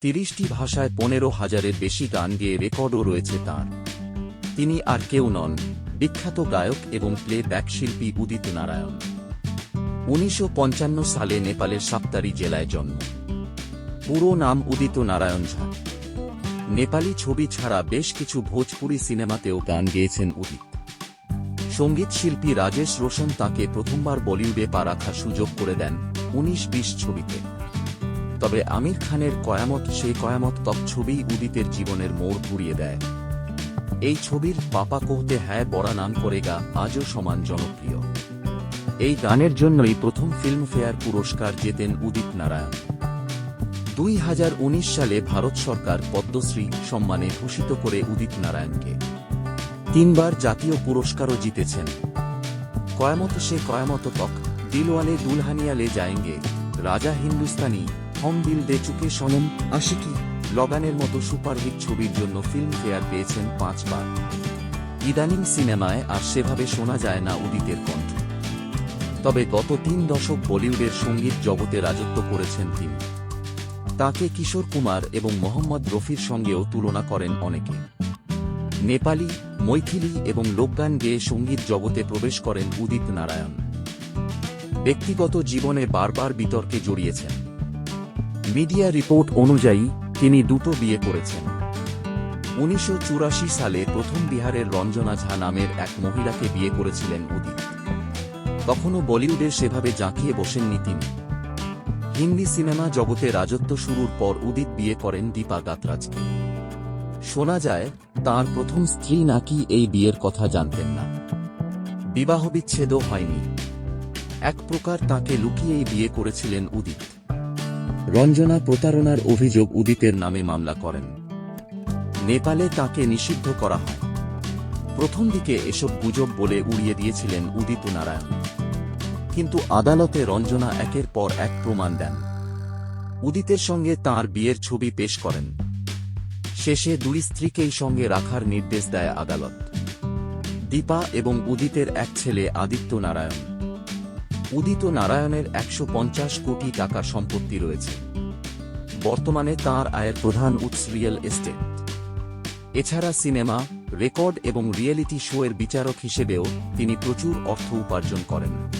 তিরিশটি ভাষায় পনেরো হাজারের বেশি গান গেয়ে রেকর্ডও রয়েছে তাঁর। তিনি আর কেউ নন, বিখ্যাত গায়ক এবং প্লে ব্যাক শিল্পী উদিত নারায়ণ। উনিশশো পঞ্চান্ন সালে নেপালের সাপ্তারি জেলায় জন্ম। পুরো নাম উদিত নারায়ণ ঝা। নেপালি ছবি ছাড়া বেশ কিছু ভোজপুরি সিনেমাতেও গান গেয়েছেন উদিত। সংগীত শিল্পী রাজেশ রোশন তাকে প্রথমবার বলিউডে পা রাখার সুযোগ করে দেন উনিশ বিশ ছবিতে। তবে আমির খানের কয়ামত সেই কয়ামত তক ছবি উদিতের জীবনের মোড় ঘুরিয়ে দেয়। এই ছবির পাপা কোহতে হ্যায় বড়া নাম করেগা আজও সমান জনপ্রিয়। এই গানের জন্যই প্রথম ফিল্মফেয়ার পুরস্কার জেতেন উদিত নারায়ণ। দুই হাজার উনিশ সালে ভারত সরকার পদ্মশ্রী সম্মানে ভূষিত করে উদিত নারায়ণকে। তিনবার জাতীয় পুরস্কারও জিতেছেন। কয়ামত সে কয়ামত তক দিলওয়ালে দুলহানিয়া লে যায়েঙ্গে, রাজা হিন্দুস্তানি হম দিল দে চুকে সনম আশিকি, লগানের মতো সুপারহিট ছবির জন্য ফিল্মফেয়ার পেয়েছেন পাঁচবার। ইদানিং সিনেমায় আর সেভাবে শোনা যায় না উদিতের কণ্ঠ। তবে গত তিন দশক বলিউডের সংগীত জগতে রাজত্ব করেছেন তিনি। তাকে কিশোর কুমার এবং মোহাম্মদ রফির সঙ্গেও তুলনা করেন অনেকে। নেপালি, মৈথিলি এবং লোকগান গেয়ে সংগীত জগতে প্রবেশ করেন উদিত নারায়ণ। ব্যক্তিগত জীবনে বারবার বিতর্কে জড়িয়েছেন। মিডিয়া রিপোর্ট অনুযায়ী, তিনি দুটো বিয়ে করেছেন। উনিশশো চুরাশি সালে প্রথম বিহারের রঞ্জনা ঝা নামের এক মহিলাকে বিয়ে করেছিলেন উদিত তখনও বলিউডে সেভাবে জাঁকিয়ে বসেননি তিনি। হিন্দি সিনেমা জগতে রাজত্ব শুরুর পর উদিত বিয়ে করেন দীপা গাতরাজকে। শোনা যায়, তার প্রথম স্ত্রী নাকি এই বিয়ের কথা জানতেন না। বিবাহ বিচ্ছেদও হয়নি। এক প্রকার তাকে লুকিয়েই বিয়ে করেছিলেন উদিত। রঞ্জনা প্রতারণার অভিযোগ উদিতের নামে মামলা করেন। নেপালে তাকে নিষিদ্ধ করা হয়। প্রথম দিকে এসব গুজব বলে উড়িয়ে দিয়েছিলেন উদিত নারায়ণ। কিন্তু আদালতে রঞ্জনা একের পর এক প্রমাণ দেন। উদিতের সঙ্গে তার বিয়ের ছবি পেশ করেন। শেষে দুই স্ত্রীকেই সঙ্গে রাখার নির্দেশ দেয় আদালত। দীপা এবং উদিতের এক ছেলে আদিত্য নারায়ণ। উদিত নারায়ণের একশো পঞ্চাশ কোটি টাকা সম্পত্তি রয়েছে। বর্তমানে তার আয়ের প্রধান উৎস রিয়েল এস্টেট। এছাড়া সিনেমা, রেকর্ড এবং রিয়েলিটি শো এর বিচারক হিসেবেও তিনি প্রচুর অর্থ উপার্জন করেন।